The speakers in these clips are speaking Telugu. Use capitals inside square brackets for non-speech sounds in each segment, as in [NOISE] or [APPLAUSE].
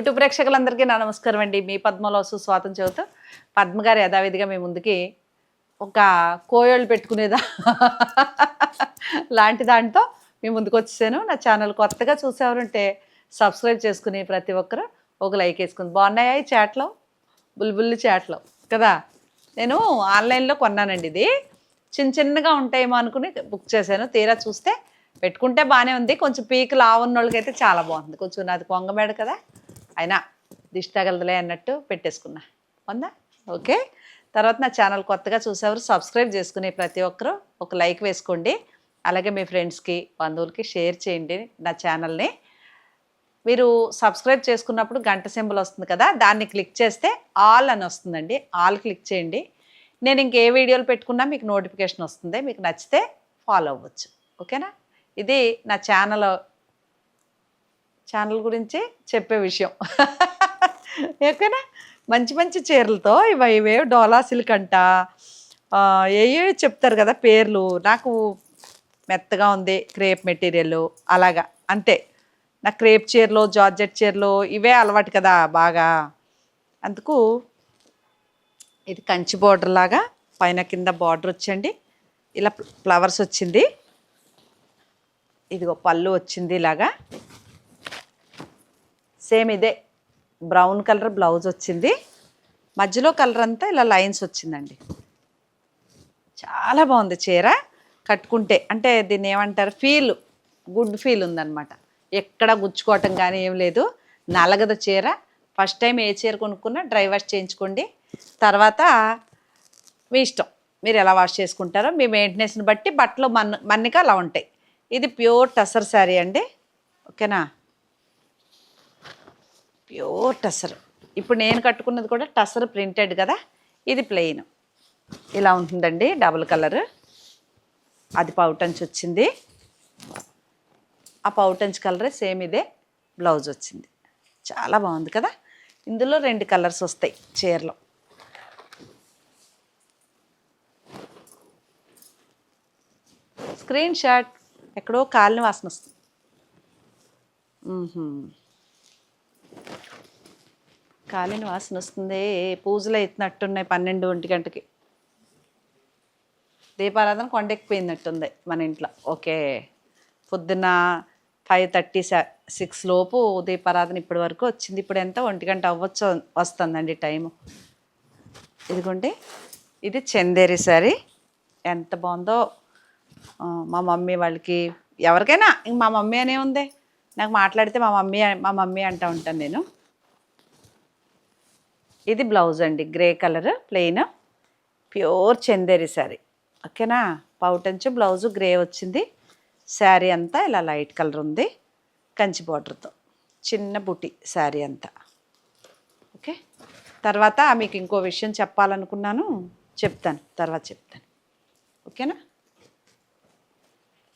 యూట్యూబ్ ప్రేక్షకులందరికీ నా నమస్కారం అండి. మీ పద్మలో సుస్వాతం చెబుతూ పద్మగారు యథావిధిగా మీ ముందుకి ఒక కోయోళ్ళు పెట్టుకునేదా లాంటి దాంతో మీ ముందుకు వచ్చేసాను. నా ఛానల్ కొత్తగా చూసేవారుంటే సబ్స్క్రైబ్ చేసుకుని ప్రతి ఒక్కరు ఒక లైక్ వేసుకుంది. బాగున్నాయా ఈ చాట్లో? బుల్బుల్లి చాట్లో. కదా? నేను ఆన్లైన్లో కొన్నానండి ఇది. చిన్న చిన్నగా ఉంటాయేమో అనుకుని బుక్ చేశాను. తీరా చూస్తే పెట్టుకుంటే బాగానే ఉంది. కొంచెం పీక్ లావున్న వాళ్ళకైతే చాలా బాగుంది. కొంచెం నాది కొంగమేడ కదా. అయినా దిష్టి తగలదులే అన్నట్టు పెట్టేసుకున్నా. ఉందా? ఓకే. తర్వాత నా ఛానల్ కొత్తగా చూసేవారు సబ్స్క్రైబ్ చేసుకుని ప్రతి ఒక్కరు ఒక లైక్ వేసుకోండి. అలాగే మీ ఫ్రెండ్స్కి బంధువులకి షేర్ చేయండి నా ఛానల్ని. మీరు సబ్స్క్రైబ్ చేసుకున్నప్పుడు గంట సింబల్ వస్తుంది కదా దాన్ని క్లిక్ చేస్తే ఆల్ అని వస్తుందండి. ఆల్ క్లిక్ చేయండి. నేను ఇంకే వీడియోలు పెట్టుకున్నా మీకు నోటిఫికేషన్ వస్తుంది. మీకు నచ్చితే ఫాలో అవ్వచ్చు. ఓకేనా? ఇది నా ఛానల్ ఛానల్ గురించి చెప్పే విషయం. ఓకేనా? మంచి మంచి చీరలతో ఇవి ఇవే డోలా సిల్క్ అంట. ఏవే చెప్తారు కదా పేర్లు. నాకు మెత్తగా ఉంది క్రేప్ మెటీరియల్ అలాగా. అంతే. నా క్రేప్ చీరలు జార్జెట్ చీరలు ఇవే అలవాటు కదా బాగా. అందుకు ఇది కంచి బార్డర్ లాగా పైన కింద బార్డర్ వచ్చండి ఇలా ఫ్లవర్స్ వచ్చింది. ఇదిగో పళ్ళు వచ్చింది ఇలాగా. సేమ్ ఇదే బ్రౌన్ కలర్ బ్లౌజ్ వచ్చింది. మధ్యలో కలర్ అంతా ఇలా లైన్స్ వచ్చిందండి. చాలా బాగుంది చీర. కట్టుకుంటే అంటే దీన్ని ఏమంటారు? ఫీల్ గుడ్ ఫీల్ ఉందనమాట ఎక్కడ గుచ్చుకోవటం కానీ ఏం లేదు. నలగదు చీర. ఫస్ట్ టైం ఏ చీర కొనుక్కున్నా డ్రై వాష్ చేయించుకోండి. తర్వాత మీ ఇష్టం. మీరు ఎలా వాష్ చేసుకుంటారో మీ మెయింటెనెన్స్ని బట్టి బట్టలు మన్ మన్నిక అలా ఉంటాయి. ఇది ప్యూర్ టసర్ శారీ అండి. ఓకేనా? ప్యూర్ టసర్ ఇప్పుడు నేను కట్టుకున్నది కూడా టసర్ ప్రింటెడ్ కదా? ఇది ప్లెయిన్. ఇలా ఉంటుందండి డబుల్ కలర్. అది పౌటంచ్ వచ్చింది. ఆ పౌటంచ్ కలరే సేమ్ ఇదే బ్లౌజ్ వచ్చింది. చాలా బాగుంది కదా? ఇందులో రెండు కలర్స్ వస్తాయి చీరలో. స్క్రీన్ షాట్ ఎక్కడో కాలిన వాసన వస్తుంది. కాలిన వాసన వస్తుంది పూజలు ఎత్తినట్టున్నాయి పన్నెండు ఒంటి గంటకి. దీపారాధన కొండెక్కిపోయినట్టుంది మన ఇంట్లో. ఓకే. పొద్దున్న ఫైవ్ థర్టీ సిక్స్ లోపు దీపారాధన ఇప్పటి వరకు వచ్చింది. ఇప్పుడు ఎంత? ఒంటి గంట అవ్వచ్చు వస్తుందండి టైము. ఇదిగోండి. ఇది చందేరి సారీ ఎంత బాగుందో. మా మమ్మీ వాళ్ళకి ఎవరికైనా మా మమ్మీ అనే ఉంది. నాకు మాట్లాడితే మా మమ్మీ మా మమ్మీ అంటూ ఉంటాను నేను. ఇది బ్లౌజ్ అండి grey colour plain pure Chanderi sari. ఓకేనా? పౌటంచు బ్లౌజు గ్రే వచ్చింది. శారీ అంతా ఇలా లైట్ కలర్ ఉంది కంచి బార్డర్తో చిన్న బుటి శారీ అంతా. ఓకే? తర్వాత మీకు ఇంకో విషయం చెప్పాలనుకున్నాను చెప్తాను తర్వాత చెప్తాను. ఓకేనా?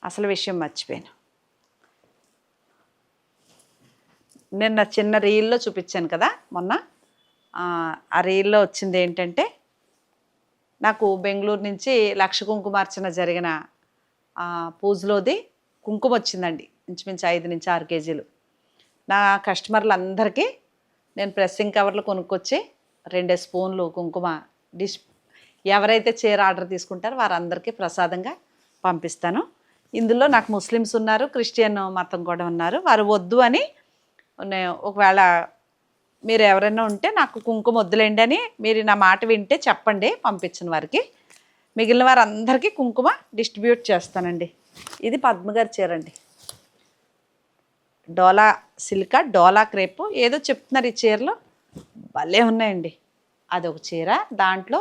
అసలు విషయం మర్చిపోయాను. నిన్న చిన్న రీల్లో చూపించాను కదా మొన్న. ఆ, రీల్లో వచ్చింది ఏంటంటే నాకు బెంగళూరు నుంచి లక్ష కుంకుమార్చన జరిగిన పూజలోది కుంకుమ వచ్చిందండి ఇంచుమించు ఐదు నుంచి ఆరు కేజీలు. నా కస్టమర్లందరికీ నేను ప్రెస్సింగ్ కవర్లు కొనుక్కొచ్చి రెండే స్పూన్లు కుంకుమ డిష్ ఎవరైతే చీర ఆర్డర్ తీసుకుంటారో వారందరికీ ప్రసాదంగా పంపిస్తాను. ఇందులో నాకు ముస్లిమ్స్ ఉన్నారు క్రిస్టియన్ మతం కూడా ఉన్నారు వారు వద్దు అని ఒకవేళ మీరు ఎవరైనా ఉంటే నాకు కుంకుమ వద్దులేండి అని మీరు నా మాట వింటే చెప్పండి పంపించిన వారికి. మిగిలిన వారందరికీ కుంకుమ డిస్ట్రిబ్యూట్ చేస్తానండి. ఇది పద్మగారి చీర అండి డోలా సిల్క డోలా క్రేప్ ఏదో చెప్తున్నారు ఈ చీరలు. భలే ఉన్నాయండి. అదొక చీర దాంట్లో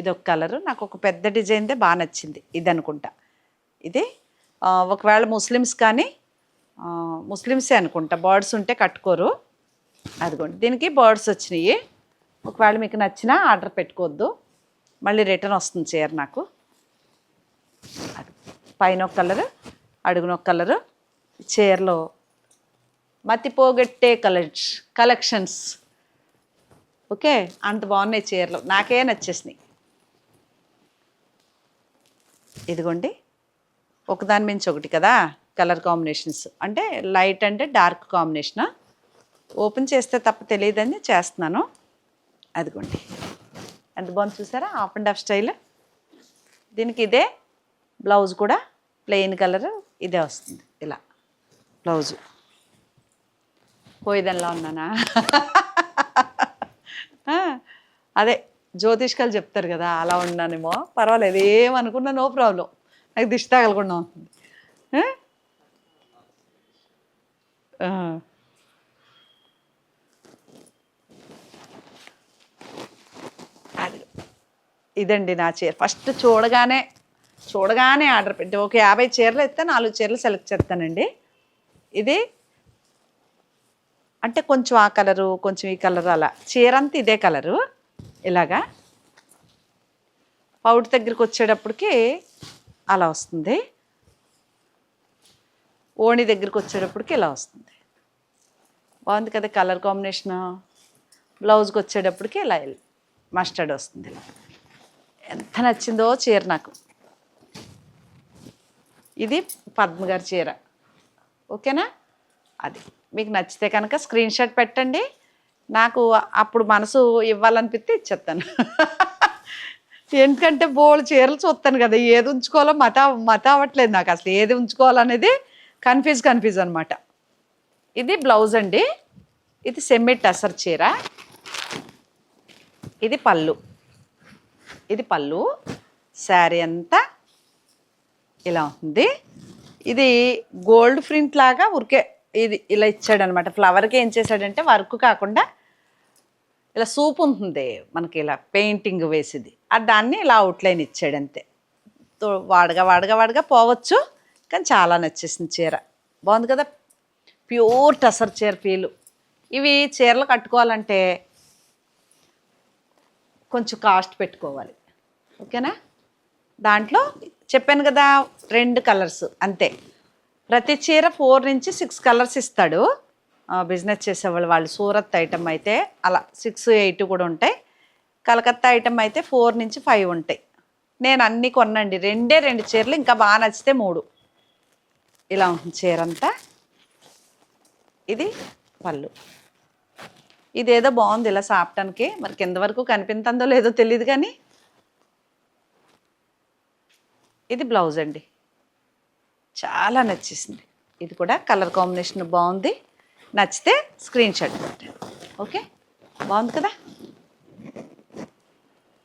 ఇదొక కలరు. నాకు ఒక పెద్ద డిజైన్దే బాగా నచ్చింది. ఇది అనుకుంటా. ఇది ఒకవేళ ముస్లిమ్స్ కానీ ముస్లిమ్సే అనుకుంటా. బర్డ్స్ ఉంటే కట్టుకోరు. అదిగోండి. దీనికి బర్డ్స్ వచ్చినాయి. ఒకవేళ మీకు నచ్చినా ఆర్డర్ పెట్టుకోవద్దు. మళ్ళీ రిటర్న్ వస్తుంది చీర నాకు. పైన ఒక కలరు అడుగున ఒక కలరు. చీరలో మతి పోగొట్టే కలెక్స్ కలెక్షన్స్. ఓకే? అంత బాగున్నాయి చీరలు. నాకే నచ్చేసినాయి. ఇదిగోండి. ఒకదాని మించి ఒకటి కదా కలర్ కాంబినేషన్స్. అంటే లైట్ అంటే డార్క్ కాంబినేషనా? ఓపెన్ చేస్తే తప్ప తెలియదని చేస్తున్నాను. అదిగోండి. ఎంత బాగుంది చూసారా? Half and half style. దీనికి ఇదే బ్లౌజ్ కూడా ప్లెయిన్ కలర్ ఇదే వస్తుంది. ఇలా బ్లౌజు. పోయిదన్లా ఉన్నానా? అదే జ్యోతిష్కాలు చెప్తారు కదా అలా ఉన్నానేమో. పర్వాలేదు ఏమనుకున్నా నో ప్రాబ్లం. నాకు దిష్టి తగలకుండా ఉంటుంది ఆ? ఆ. అది ఇదండి నా చీర. ఫస్ట్ చూడగానే చూడగానే ఆర్డర్ పెట్టి ఒక యాభై చీరలు ఇస్తే నాలుగు చీరలు సెలెక్ట్ చేస్తానండి. ఇది అంటే కొంచెం ఆ కలరు కొంచెం ఈ కలర్ అలా. చీర అంతా ఇదే కలరు ఇలాగా. పౌడర్ దగ్గరికి వచ్చేటప్పటికి అలా వస్తుంది. ఓణి దగ్గరికి వచ్చేటప్పటికి ఇలా వస్తుంది. బాగుంది కదా కలర్ కాంబినేషన్? బ్లౌజ్కి వచ్చేటప్పటికి ఇలా మస్టర్డ్ వస్తుంది. ఇలా ఎంత నచ్చిందో చీర నాకు. ఇది పద్మ గారి చీర. ఓకేనా? అది. మీకు నచ్చితే కనుక స్క్రీన్ షాట్ పెట్టండి. నాకు అప్పుడు మనసు ఇవ్వాలనిపిస్తే ఇచ్చేస్తాను. [LAUGHS] ఎందుకంటే బోల్ చీరలు చూస్తాను కదా ఏది ఉంచుకోవాలో మత మత అవ్వట్లేదు నాకు. అసలు ఏది ఉంచుకోవాలనేది కన్ఫ్యూజ్ కన్ఫ్యూజ్ అనమాట ఇది బ్లౌజ్ అండి. ఇది సెమ్మి టసర్ చీర. ఇది పళ్ళు. ఇది పళ్ళు. శారీ అంతా ఇలా ఉంది. ఇది గోల్డ్ ప్రింట్ లాగా ఉరికే ఇది ఇలా ఇచ్చాడనమాట. ఫ్లవర్కి ఏం చేశాడంటే వర్క్ కాకుండా ఇలా సూప్ ఉంటుంది మనకి ఇలా పెయింటింగ్ వేసేది. దాన్ని ఇలా అవుట్లైన్ ఇచ్చాడు అంతే. వాడగా వాడగా వాడగా పోవచ్చు కానీ చాలా నచ్చేసింది చీర. బాగుంది కదా? ప్యూర్ టసర్ చీర ఫీలు. ఇవి చీరలు కట్టుకోవాలంటే కొంచెం కాస్ట్ పెట్టుకోవాలి. ఓకేనా? దాంట్లో చెప్పాను కదా రెండు కలర్స్ అంతే. ప్రతి చీర ఫోర్ నుంచి సిక్స్ కలర్స్ ఇస్తాడు. బిజినెస్ చేసేవాళ్ళు వాళ్ళు. సూరత్ ఐటమ్ అయితే అలా సిక్స్ ఎయిట్ కూడా ఉంటాయి. కలకత్తా ఐటమ్ అయితే ఫోర్ నుంచి ఫైవ్ ఉంటాయి. నేను అన్నీ కొనండి రెండే రెండు చీరలు ఇంకా బాగా నచ్చితే మూడు. ఇలా ఉంటుంది చీర అంతా. ఇది పళ్ళు. ఇదేదో బాగుంది ఇలా సాపటానికి. మరి కింద వరకు కనిపించిందో లేదో తెలియదు కానీ ఇది బ్లౌజ్ అండి. చాలా నచ్చేసింది. ఇది కూడా కలర్ కాంబినేషన్ బాగుంది. నచ్చితే స్క్రీన్ షాట్ పెట్టండి. ఓకే? బాగుంది కదా?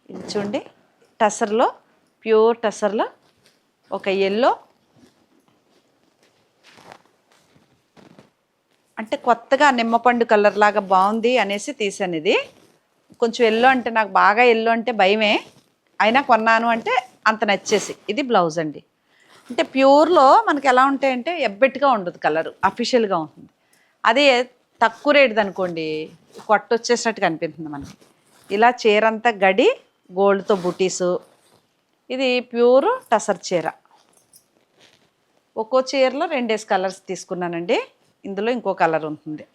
ఇది చూడండి. టసర్లో ప్యూర్ టసర్లో ఒక ఎల్లో అంటే కొత్తగా నిమ్మపండు కలర్ లాగా బాగుంది అనేసి తీసాను ఇది. కొంచెం ఎల్లో అంటే నాకు బాగా ఎల్లో అంటే భయమే. అయినా కొన్నాను అంటే అంత నచ్చేసి. ఇది బ్లౌజ్ అండి. అంటే ప్యూర్లో మనకి ఎలా ఉంటాయంటే ఎబ్బెట్టుగా ఉండదు కలర్ అఫీషియల్గా ఉంటుంది. అదే తక్కువ రేటుది అనుకోండి కొట్టొచ్చేసినట్టు కనిపిస్తుంది మనకి. ఇలా చీర అంతా గడి గోల్డ్తో బుటీసు ఇది ప్యూర్ టసర్ చీర. ఒక్కో చీరలో రెండేసి కలర్స్ తీసుకున్నానండి. ఇందులో ఇంకో కలర్ ఉంటుంది.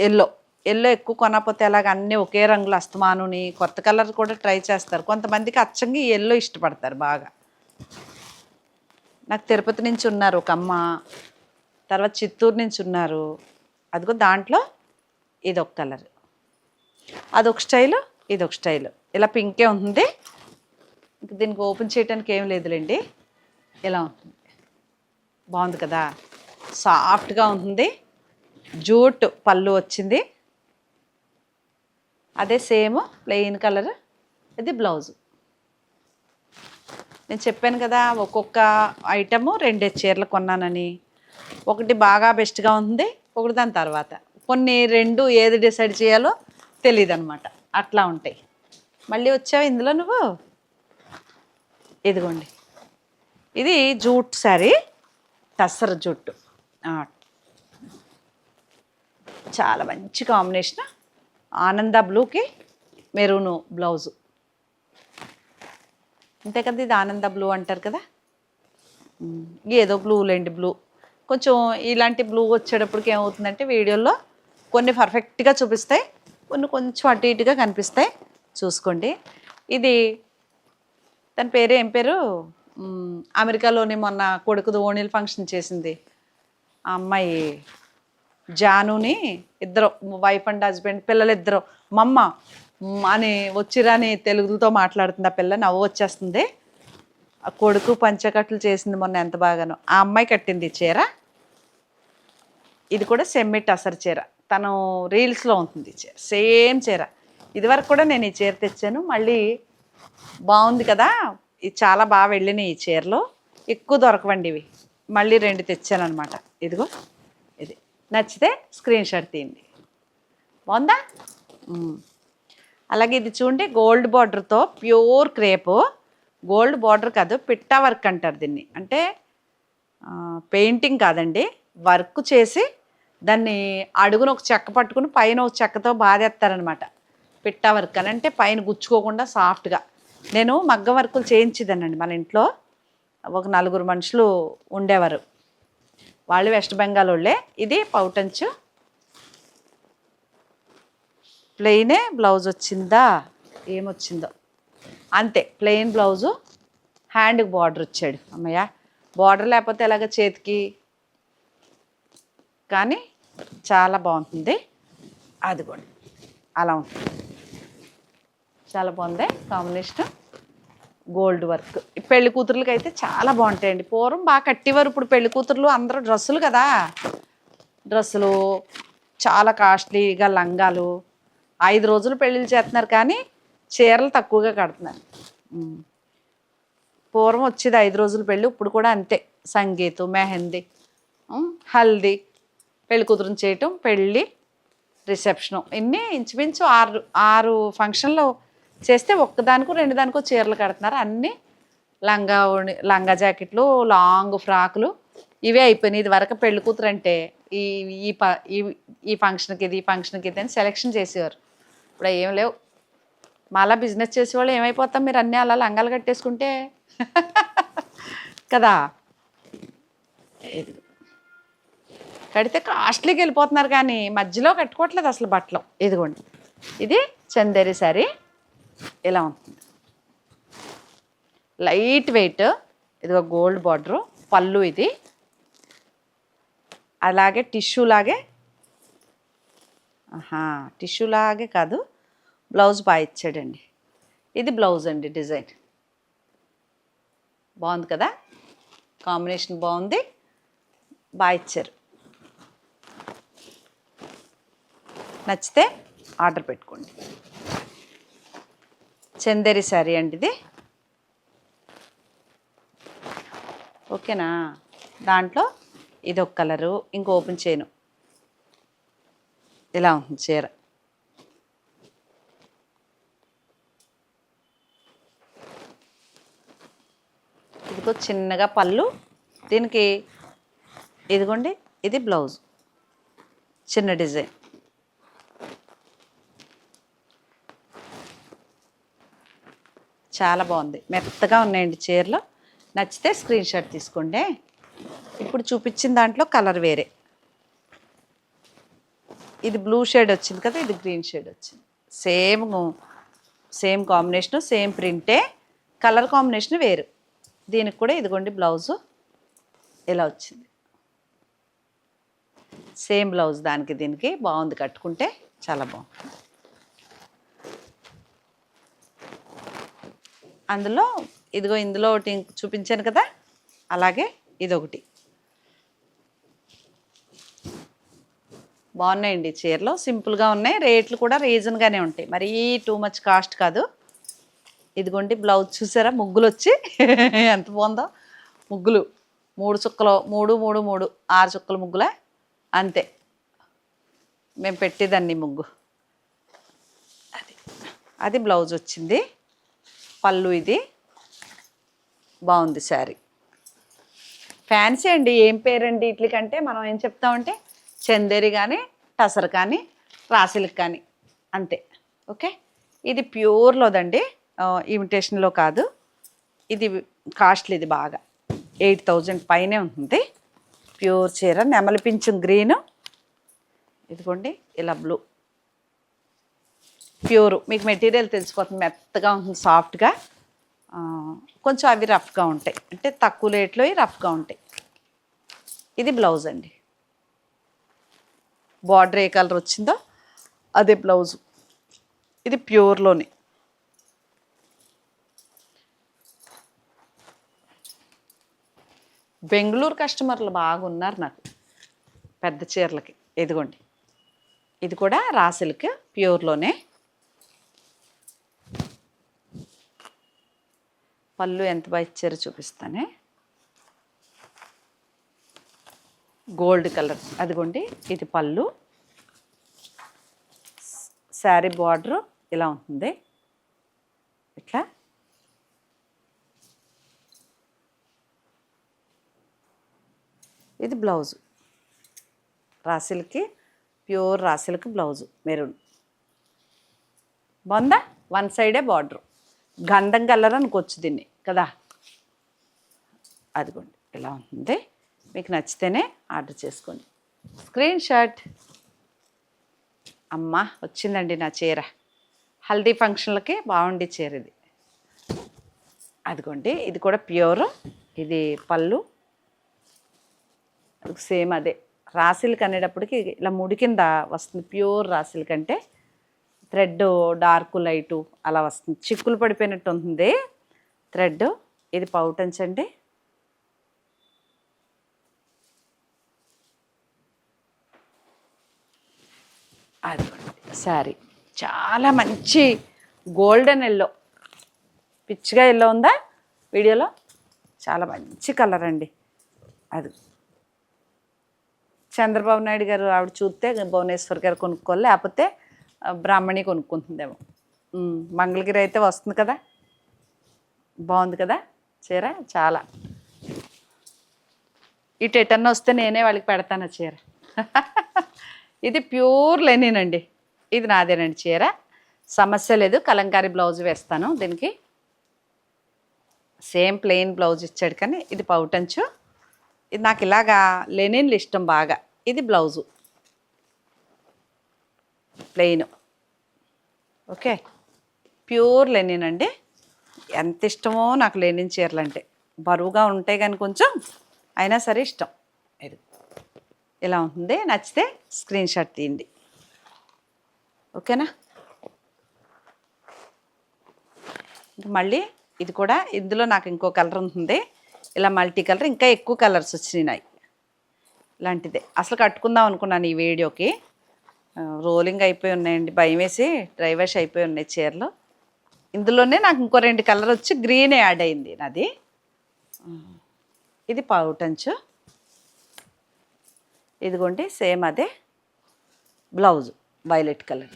ఎల్లో ఎల్లో ఎక్కువ కొనకపోతే అలాగ అన్నీ ఒకే రంగులు అస్తమానుని కొత్త కలర్ కూడా ట్రై చేస్తారు. కొంతమందికి అచ్చంగా ఎల్లో ఇష్టపడతారు బాగా. నాకు తిరుపతి నుంచి ఉన్నారు ఒక అమ్మ. తర్వాత చిత్తూరు నుంచి ఉన్నారు. అదిగో దాంట్లో ఇది ఒక కలర్. అదొక స్టైలు ఇదొక స్టైలు. ఇలా పింకే ఉంటుంది. ఇంక దీనికి ఓపెన్ చేయడానికి ఏం లేదులేండి. ఇలా ఉంటుంది. బాగుంది కదా? సాఫ్ట్గా ఉంటుంది. జూట్ పళ్ళు వచ్చింది. అదే సేమ్ ప్లెయిన్ కలర్ ఇది బ్లౌజు. నేను చెప్పాను కదా ఒక్కొక్క ఐటము రెండే చీరలు కొన్నానని. ఒకటి బాగా బెస్ట్గా ఉంది ఒకటి దాని తర్వాత. కొన్ని రెండు ఏది డిసైడ్ చేయాలో తెలియదు అనమాట అట్లా ఉంటాయి. మళ్ళీ వచ్చావు ఇందులో నువ్వు? ఇదిగోండి. ఇది జూట్ శారీ టస్సర్ జుట్టు చాలా మంచి కాంబినేషన్. ఆనంద బ్లూకి మెరూను బ్లౌజు. అంతే కదా ఇది ఆనంద బ్లూ అంటారు కదా? ఏదో బ్లూ లేండి బ్లూ. కొంచెం ఇలాంటి బ్లూ వచ్చేటప్పటికి ఏమవుతుందంటే వీడియోలో కొన్ని పర్ఫెక్ట్గా చూపిస్తాయి కొన్ని కొంచెం అటు ఇటుగా కనిపిస్తాయి. చూసుకోండి. ఇది తన పేరు ఏం పేరు? అమెరికాలోని మొన్న కొడుకుది ఓణీలు ఫంక్షన్ చేసింది. ఆ అమ్మాయి జానుని ఇద్దరు వైఫ్ అండ్ హస్బెండ్ పిల్లలు ఇద్దరు మమ్మ అని వచ్చిరాని తెలుగుతో మాట్లాడుతుంది ఆ పిల్ల నవ్వు వచ్చేస్తుంది. ఆ కొడుకు పంచకట్లు చేసింది మొన్న ఎంత బాగానో. ఆ అమ్మాయి కట్టింది ఈ చీర. ఇది కూడా సెమ్మిట్ అసలు చీర. తను రీల్స్లో ఉంటుంది ఈ చీర. సేమ్ చీర. ఇదివరకు కూడా నేను ఈ చీర తెచ్చాను. మళ్ళీ బాగుంది కదా. ఇది చాలా బాగా వెళ్ళినాయి ఈ చీరలు. ఎక్కువ దొరకవండి ఇవి. మళ్ళీ రెండు తెచ్చాను అనమాట ఇదిగో ఇది. నచ్చితే స్క్రీన్ షాట్ తీయండి. బాగుందా? అలాగే ఇది చూడండి గోల్డ్ బార్డర్తో ప్యూర్ క్రేపు గోల్డ్ బార్డర్ కాదు పిట్టా వర్క్ అంటారు దీన్ని. అంటే పెయింటింగ్ కాదండి. వర్క్ చేసి దాన్ని అడుగున ఒక చెక్క పట్టుకుని పైన ఒక చెక్కతో బాధేస్తారనమాట పిట్టా వర్క్ అని. అంటే పైన గుచ్చుకోకుండా సాఫ్ట్గా నేను మగ్గ వర్కులు చేయించేదానండి మన ఇంట్లో. ఒక నలుగురు మనుషులు ఉండేవారు. వాళ్ళు వెస్ట్ బెంగాల్ వాళ్ళే ఇది పౌటంచు. ప్లెయినే బ్లౌజ్ వచ్చిందా ఏమొచ్చిందో. అంతే ప్లెయిన్ బ్లౌజు హ్యాండ్కి బార్డర్ వచ్చాడు. అమ్మయ్య బార్డర్ లేకపోతే ఎలాగ చేతికి? కానీ చాలా బాగుంటుంది. అది కూడా అలా ఉంటుంది. చాలా బాగుంది కాంబినేషన్. Gold work. పెళ్ళి కూతుర్లకి అయితే చాలా బాగుంటాయండి. పూర్వం బాగా కట్టేవారు. ఇప్పుడు పెళ్ళి కూతుర్లు అందరూ డ్రెస్సులు కదా. డ్రెస్సులు చాలా కాస్ట్లీగా లంగాలు. ఐదు రోజులు పెళ్ళిళ్ళు చేస్తున్నారు కానీ చీరలు తక్కువగా కడుతున్నారు. పూర్వం వచ్చేది ఐదు రోజులు పెళ్ళి ఇప్పుడు కూడా అంతే. సంగీతం మెహందీ హల్దీ. పెళ్ళి కూతురుని చేయటం పెళ్ళి రిసెప్షను. ఇన్ని ఇంచుమించు ఆరు ఆరు ఫంక్షన్లు చేస్తే ఒక్కదానికో రెండు దానికో చీరలు కడుతున్నారు. అన్నీ లంగా లంగా జాకెట్లు లాంగ్ ఫ్రాకులు. ఇవే అయిపోయినాయి. ఇది వరకు పెళ్ళి కూతురు అంటే ఈ ఈ ప ఈ ఈ ఫంక్షన్కి ఇది ఈ ఫంక్షన్కి ఇది అని సెలెక్షన్ చేసేవారు. ఇప్పుడు ఏం లేవు. మళ్ళా బిజినెస్ చేసేవాళ్ళు ఏమైపోతాం? మీరు అన్నీ అలా లంగాలు కట్టేసుకుంటే [LAUGHS] కదా. కడితే కాస్ట్లీకి వెళ్ళిపోతున్నారు కానీ మధ్యలో కట్టుకోవట్లేదు అసలు బట్టలు. ఇదిగోండి. ఇది చందేరి సారీ ఇలా ఉంటుంది? లైట్ వెయిట్ ఇదిగో గోల్డ్ బార్డరు పళ్ళు ఇది. అలాగే టిష్యూ లాగే. టిష్యూ లాగే కాదు బ్లౌజ్ బాగా ఇచ్చాడండి. ఇది బ్లౌజ్ అండి డిజైన్. బాగుంది కదా? కాంబినేషన్ బాగుంది. బాగా ఇచ్చారు. నచ్చితే ఆర్డర్ పెట్టుకోండి. చందేరి శారీ అండి ఇది ఓకేనా? దాంట్లో ఇది ఒక కలరు ఇంకో ఓపెన్ చేయను. ఇలా ఉంటుంది చీర. ఇదిగో చిన్నగా పళ్ళు. దీనికి ఇదిగోండి ఇది బ్లౌజ్. చిన్న డిజైన్. చాలా బాగుంది. మెత్తగా ఉన్నాయండి చీరలు. నచ్చితే స్క్రీన్ షాట్ తీసుకోండి. ఇప్పుడు చూపించిన దాంట్లో కలర్ వేరే. ఇది బ్లూ షేడ్ వచ్చింది కదా ఇది గ్రీన్ షేడ్ వచ్చింది. సేమ్ సేమ్ కాంబినేషన్ సేమ్ ప్రింటే కలర్ కాంబినేషన్ వేరు. దీనికి కూడా ఇదిగోండి బ్లౌజు ఇలా వచ్చింది. సేమ్ బ్లౌజ్ దానికి దీనికి బాగుంది కట్టుకుంటే చాలా బాగుంది అందులో ఇదిగో ఇందులో ఒకటి చూపించాను కదా అలాగే ఇదొకటి. బాగున్నాయండి చీరలు. సింపుల్గా ఉన్నాయి. రేట్లు కూడా రీజన్గానే ఉంటాయి. మరీ టూ మచ్ కాస్ట్ కాదు. ఇదిగోండి బ్లౌజ్ చూసారా? ముగ్గులు వచ్చి [LAUGHS] ఎంత బాగుందో. ముగ్గులు. మూడు చుక్కలు మూడు మూడు మూడు. ఆరు చుక్కల ముగ్గులే? అంతే. మేము పెట్టేదాన్ని ముగ్గు. అది. అది బ్లౌజ్ వచ్చింది. పళ్ళు ఇది. బాగుంది శారీ. ఫ్యాన్సీ అండి ఏం పేరండి ఇట్లకంటే మనం ఏం చెప్తామంటే చందేరి కానీ టసర్ కానీ రాసిలకు కానీ అంతే. ఓకే? ఇది ప్యూర్లోదండి ఇమిటేషన్లో కాదు. ఇది కాస్ట్లీ ఇది బాగా. ఎయిట్ థౌజండ్ పైనే ఉంటుంది. ప్యూర్ చీర నెమలి గ్రీను. ఇదిగోండి ఇలా బ్లూ. ప్యూర్. మీకు మెటీరియల్ తెలిసిపోతుంది మెత్తగా ఉంటుంది సాఫ్ట్గా. కొంచెం అవి రఫ్గా ఉంటాయి. అంటే తక్కువ రేట్లో రఫ్గా ఉంటాయి. ఇది బ్లౌజ్ అండి. బార్డర్ ఏ కలర్ వచ్చిందో అదే బ్లౌజు. ఇది ప్యూర్లోనే. బెంగళూరు కస్టమర్లు బాగున్నారు నాకు. పెద్ద చీరలకి. ఎదుగోండి ఇది కూడా రాసిల్క్ ప్యూర్లోనే. పళ్ళు ఎంత బాగా ఇచ్చారో చూపిస్తానే. గోల్డ్ కలర్ అదిగోండి ఇది పళ్ళు. శారీ బార్డర్ ఇలా ఉంటుంది. ఇట్లా ఇది బ్లౌజు. రాసిల్కి ప్యూర్ రాసిల్కి బ్లౌజు మెరూన్. బాగుందా వన్ సైడే బార్డర్ గంధం కలర్ అనుకోవచ్చు దీన్ని కదా? అదిగోండి ఇలా ఉంటుంది? మీకు నచ్చితేనే ఆర్డర్ చేసుకోండి. Screenshot. అమ్మ వచ్చిందండి నా చీర. హల్దీ ఫంక్షన్లకి బాగుండి చీర ఇది. అదిగోండి ఇది కూడా ప్యూర్ ఇది పళ్ళు. సేమ్ అదే. రాసిల్క్ అనేటప్పటికి ఇలా ముడి కింద వస్తుంది ప్యూర్ రాశిల కంటే థ్రెడ్ డార్క్ లైటు అలా వస్తుంది. చిక్కులు పడిపోయినట్టు ఉంటుంది. థ్రెడ్ ఇది పౌటంచ్ అండి. అది సారీ చాలా మంచి గోల్డెన్ ఎల్లో. పిచ్చిగా ఎల్లో ఉందా వీడియోలో? చాలా మంచి కలర్ అండి. అది. చంద్రబాబు నాయుడు గారు ఆవిడ చూస్తే భువనేశ్వర్ గారు కొనుక్కోవాలి లేకపోతే బ్రాహ్మణి కొనుక్కుంటుందేమో. మంగళగిరి అయితే వస్తుంది కదా? బాగుంది కదా చీర? చాలా. ఇటు ఎటన్నా వస్తే నేనే వాళ్ళకి పెడతాను ఆ చీర. [LAUGHS] ఇది ప్యూర్ లెనిన్ అండి. ఇది నాదేనండి చీర. సమస్య లేదు కలంకారీ బ్లౌజ్ వేస్తాను దీనికి. సేమ్ ప్లెయిన్ బ్లౌజ్ ఇచ్చాడు కానీ ఇది పౌటంచు. ఇది నాకు ఇలాగా లెనిన్లు ఇష్టం బాగా. ఇది blouse. Plain. Okay. Pure linen అండి. ఎంత ఇష్టమో నాకు లెనిన్ చీరలు అంటే. బరువుగా ఉంటాయి కానీ కొంచెం అయినా సరే ఇష్టం. ఇది. ఇలా ఉంటుంది. నచ్చితే స్క్రీన్ షాట్ తీయండి. ఓకేనా? మళ్ళీ ఇది కూడా ఇందులో నాకు ఇంకో కలర్ ఉంటుంది. ఇలా మల్టీ కలర్. ఇంకా ఎక్కువ కలర్స్ వచ్చినాయి. ఇలాంటిదే. అసలు కట్టుకుందాం అనుకున్నాను ఈ వీడియోకి. రోలింగ్ అయిపోయి ఉన్నాయండి. భయం వేసి డ్రై వాష్ అయిపోయి ఉన్నాయి చీరలు. ఇందులోనే నాకు ఇంకో రెండు కలర్ వచ్చి గ్రీన్ యాడ్ అయింది నాది. ఇది పావుటంచు ఇదిగోండి సేమ్ అదే బ్లౌజ్ వైలెట్ కలర్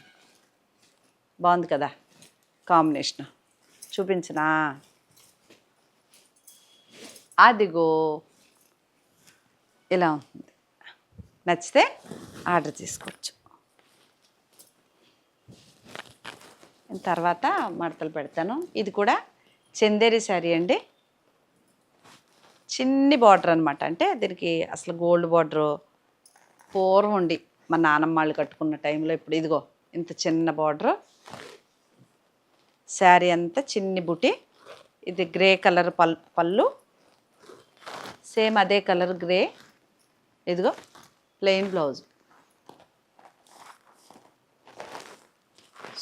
బాగుంది కదా కాంబినేషన్. చూపించనా? అదిగో ఇలా ఉంటుంది నచ్చితే ఆర్డర్ చేసుకోవచ్చు తర్వాత మడతలు పెడతాను. ఇది కూడా చందేరి శారీ అండి. చిన్ని బార్డర్ అనమాట అంటే దీనికి అసలు గోల్డ్ బార్డరు పూర్వం ఉండి మా నానమ్మ వాళ్ళు కట్టుకున్న టైంలో ఇప్పుడు ఇదిగో ఇంత చిన్న బార్డర్. శారీ అంతా చిన్ని బుటి. ఇది గ్రే కలర్ పల్ పళ్ళు. సేమ్ అదే కలర్ గ్రే. ఇదిగో ప్లెయిన్ బ్లౌజ్.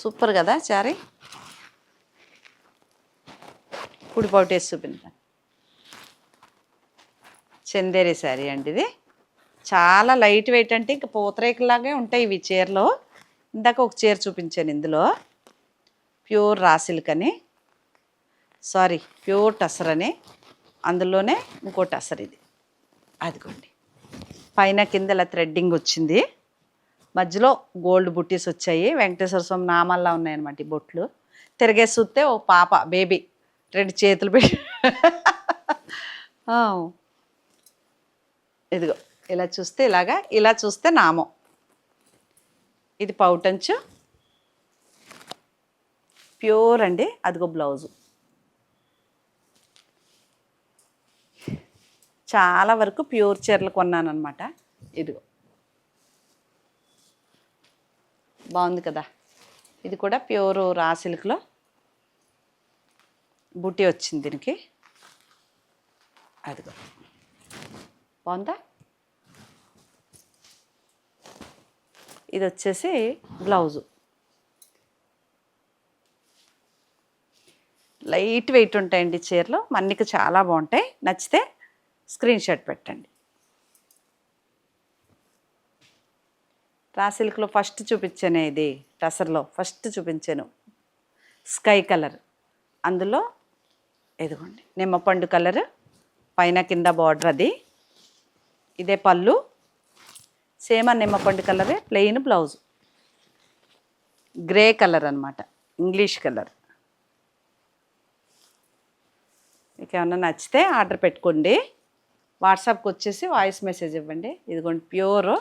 సూపర్ కదా శారీ కుడి పౌటేసి చూపించాను చందేరి శారీ అండి ఇది. చాలా లైట్ వెయిట్ అంటే ఇంకా పూతరేకులాగే ఉంటాయి ఇవి చీరలో. ఇందాక ఒక చీర చూపించాను ఇందులో. ప్యూర్ రాసిల్క్ అని. సారీ ప్యూర్ టసర్ అని. అందులోనే ఇంకో టసర్ ఇది. అదిగోండి. పైన కింద ఇలా థ్రెడ్డింగ్ వచ్చింది. మధ్యలో గోల్డ్ బుట్టీస్ వచ్చాయి. వెంకటేశ్వర స్వామి నామల్లా ఉన్నాయన్నమాట ఈ బొట్లు. తిరిగేసి చూస్తే ఓ పాప బేబీ రెండు చేతులు పెట్టి. ఇదిగో ఇలా చూస్తే ఇలాగా ఇలా చూస్తే నామం. ఇది పౌటంచు. ప్యూర్ అండి అదిగో బ్లౌజు. చాలా వరకు ప్యూర్ చీరలు కొన్నాను అనమాట ఇదిగో. బాగుంది కదా. ఇది కూడా ప్యూర్ రా సిల్క్లో బుట్టి వచ్చింది దీనికి. అదిగో. బాగుందా? ఇది వచ్చేసి బ్లౌజు. లైట్ వెయిట్ ఉంటాయండి చీరలు. మన్నికి చాలా బాగుంటాయి. నచ్చితే స్క్రీన్ షాట్ పెట్టండి. రా సిల్క్లో ఫస్ట్ చూపించాను ఇది టసర్లో ఫస్ట్ చూపించాను. Sky colour. అందులో ఇదిగోండి నిమ్మపండు కలర్ పైన కింద బార్డర్ అది. ఇదే పళ్ళు. సేమ్ ఆ నిమ్మపండు కలరే ప్లెయిన్ బ్లౌజ్. గ్రే కలర్ అనమాట ఇంగ్లీష్ కలర్. మీకు ఏమన్నా నచ్చితే ఆర్డర్ పెట్టుకోండి. వాట్సాప్కి వచ్చేసి వాయిస్ మెసేజ్ ఇవ్వండి. ఇదిగోండి ప్యూర్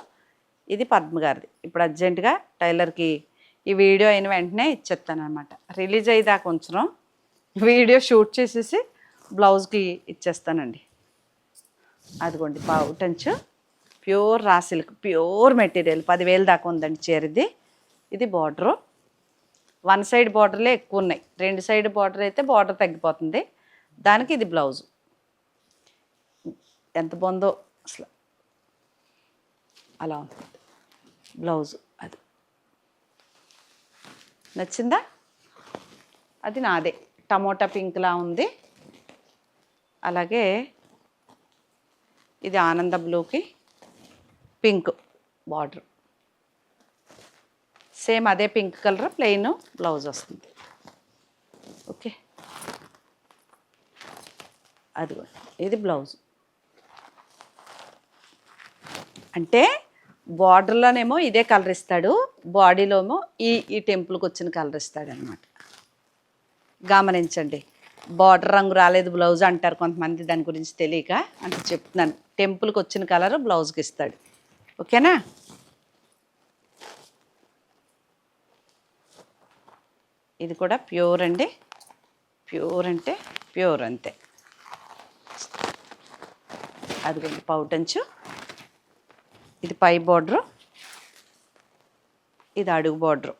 ఇది పద్మ గారిది. ఇప్పుడు అర్జెంటుగా టైలర్కి ఈ వీడియో అయిన వెంటనే ఇచ్చేస్తాను అనమాట రిలీజ్ అయ్యేదాకా ఉంచడం వీడియో షూట్ చేసేసి బ్లౌజ్కి ఇచ్చేస్తానండి. అదిగోండి బావుటంచు pure raw silk pure material. పదివేలు దాకా ఉందండి చీరది. ఇది బార్డరు. వన్ సైడ్ బార్డర్లే ఎక్కువ ఉన్నాయి. రెండు సైడ్ బార్డర్ అయితే బార్డర్ తగ్గిపోతుంది. దానికి ఇది బ్లౌజు. ఎంత బాగుందో అసలు. అలా ఉంటుంది బ్లౌజ్ అది. నచ్చిందా? అది నాదే. టమోటా పింక్లా ఉంది. అలాగే ఇది ఆనంద బ్లూకి పింక్ బార్డర్. సేమ్ అదే పింక్ కలర్ ప్లెయిన్ బ్లౌజ్ వస్తుంది. ఓకే. అది ఇది బ్లౌజ్. అంటే బార్డర్లోనేమో ఇదే కలర్ ఇస్తాడు బాడీలోమో ఈ ఈ టెంపుల్కి వచ్చిన కలర్ ఇస్తాడు అనమాట గమనించండి. బార్డర్ రంగు రాలేదు బ్లౌజ్ అంటారు కొంతమంది దాని గురించి తెలియక అంటే చెప్తున్నాను. టెంపుల్కి వచ్చిన కలర్ బ్లౌజ్కి ఇస్తాడు. ఓకేనా? ఇది కూడా ప్యూర్ అండి. ప్యూర్ అంటే ప్యూర్ అంతే. అదిగోండి పౌటంచు ఇది పై బార్డరు ఇది అడుగు బార్డరు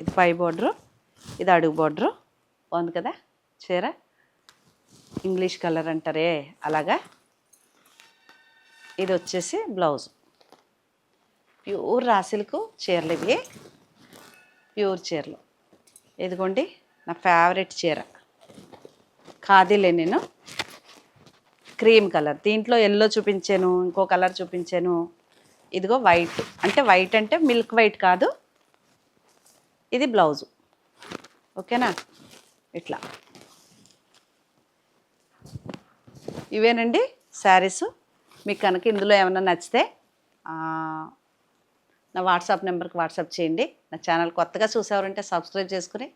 ఇది పై బార్డరు ఇది అడుగు బార్డరు బాగుంది కదా? చీర? ఇంగ్లీష్ కలర్ అంటారే అలాగా? ఇది వచ్చేసి బ్లౌజ్ ప్యూర్ రాసిలకు చీరలు ఇవి. ప్యూర్ చీరలు. ఇదిగోండి నా ఫేవరెట్ చీర. ఖాదీలే నేను. Cream colour. దీంట్లో ఎల్లో చూపించాను ఇంకో కలర్ చూపించాను. ఇదిగో వైట్ అంటే వైట్ అంటే మిల్క్ వైట్ కాదు. ఇది బ్లౌజు ఓకేనా? ఇట్లా. ఇవేనండి? శారీస్. మీకు కనుక ఇందులో ఏమైనా నచ్చితే నా వాట్సాప్ నెంబర్కి వాట్సాప్ చేయండి. నా ఛానల్ కొత్తగా చూసేవారంటే సబ్స్క్రైబ్ చేసుకుని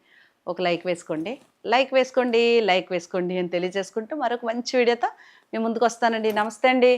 ఒక లైక్ వేసుకోండి. లైక్ వేసుకోండి లైక్ వేసుకోండి అని తెలియజేసుకుంటూ మరొక మంచి వీడియోతో మీ ముందుకు వస్తానండి. నమస్తే అండి.